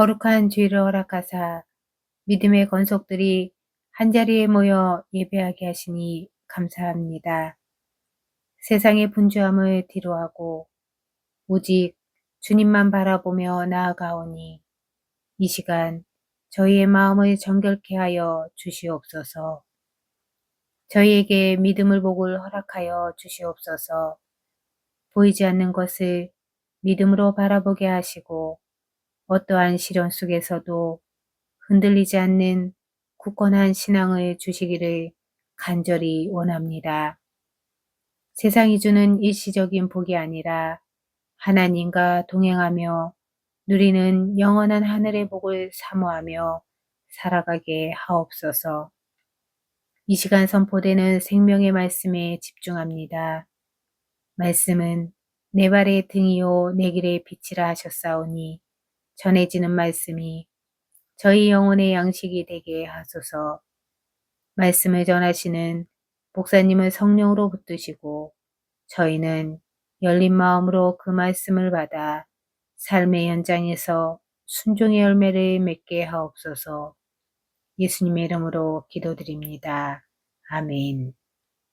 거룩한 죄를 허락하사 믿음의 건속들이 한자리에 모여 예배하게 하시니 감사합니다. 세상의 분주함을 뒤로하고 오직 주님만 바라보며 나아가오니 이 시간 저희의 마음을 정결케 하여 주시옵소서. 저희에게 믿음을 복을 허락하여 주시옵소서. 보이지 않는 것을 믿음으로 바라보게 하시고 어떠한 시련 속에서도 흔들리지 않는 굳건한 신앙을 주시기를 간절히 원합니다. 세상이 주는 일시적인 복이 아니라 하나님과 동행하며 누리는 영원한 하늘의 복을 사모하며 살아가게 하옵소서. 이 시간 선포되는 생명의 말씀에 집중합니다. 말씀은 내 발의 등이요 내 길의 빛이라 하셨사오니 전해지는 말씀이 저희 영혼의 양식이 되게 하소서. 말씀을 전하시는 목사님을 성령으로 붙드시고 저희는 열린 마음으로 그 말씀을 받아 삶의 현장에서 순종의 열매를 맺게 하옵소서. 예수님의 이름으로 기도드립니다. 아멘.